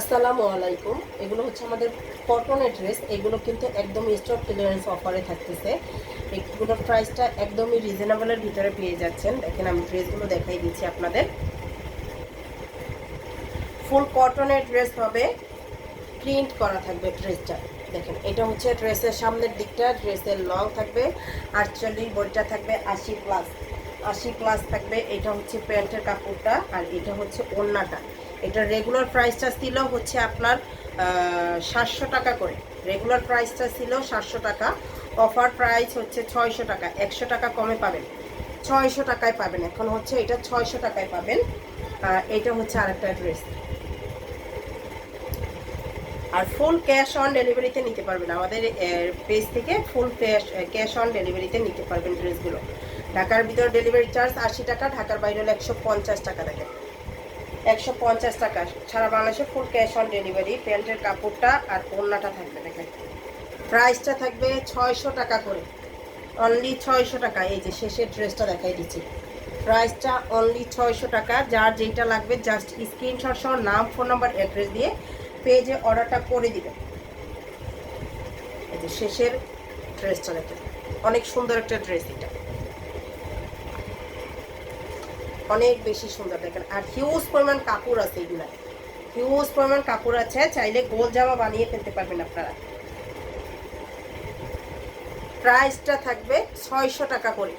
আসসালামু আলাইকুম। এগুলো হচ্ছে আমাদের কটনের ড্রেস এগুলো কিন্তু একদম স্টক ক্লিয়ারেন্স অফারে থাকতেছে। এগুলোর প্রাইসটা একদমই রিজনেবলের ভিতরে পেয়ে যাচ্ছেন। দেখেন আমি ড্রেসগুলো দেখাই দিচ্ছি আপনাদের। ফুল কটনের ড্রেস হবে। প্রিন্ট করা থাকবে ড্রেসটা দেখেন, এটা হচ্ছে ড্রেসের সামনের দিকটা। ড্রেসের লং থাকবে। আটচল্লিশ বইটা থাকবে আশি প্লাস আশি প্লাস থাকবে, এটা হচ্ছে প্যান্টের কাপড়টা আর এটা হচ্ছে ওড়নাটা। এটা রেগুলার প্রাইসটা ছিল হচ্ছে আপনার সাতশো টাকা করে। রেগুলার প্রাইসটা ছিল সাতশো টাকা। অফার প্রাইস হচ্ছে ছয়শো টাকা। একশো টাকা কমে পাবেন। ছয়শো টাকায় পাবেন। এখন হচ্ছে এটা ছয়শো টাকায় পাবেন। এটা হচ্ছে আরেকটা ড্রেস আর ফুল ক্যাশ অন ডেলিভারিতে নিতে পারবেন। আমাদের পেজ থেকে ফুল ক্যাশ ক্যাশ অন ডেলিভারিতে নিতে পারবেন ড্রেসগুলো ঢাকার ভিতরে ডেলিভারি চার্জ আশি টাকা, ঢাকার বাইরে হলো একশো পঞ্চাশ টাকা দেখেন একশো পঞ্চাশ টাকা। সারা বাংলাদেশে ফুল ক্যাশ অন ডেলিভারি প্যান্টের কাপড়টা আর ওড়নাটা থাকবে, দেখেন। প্রাইসটা থাকবে ছয়শো টাকা করে। অনলি ছয়শো টাকা। এই যে শেষের ড্রেসটা দেখাই দিচ্ছি। প্রাইসটা অনলি ছয়শো টাকা। যার যেটা লাগবে জাস্ট স্ক্রিনশট সহ নাম ফোন নাম্বার অ্যাড্রেস দিয়ে পেজে অর্ডারটা করে দিবেন এই যে শেষের ড্রেসটা দেখেন। অনেক সুন্দর একটা ড্রেস এটা। অনেক বেশি সুন্দর। দেখেন, আর হিউজ পরিমাণ কাপড় আছে এগুলা। হিউজ পরিমাণ কাপড় আছে, চাইলে গোল জামা বানিয়ে ফেলতে পারবেন আপনারা। প্রাইসটা থাকবে ছয়শো টাকা করে।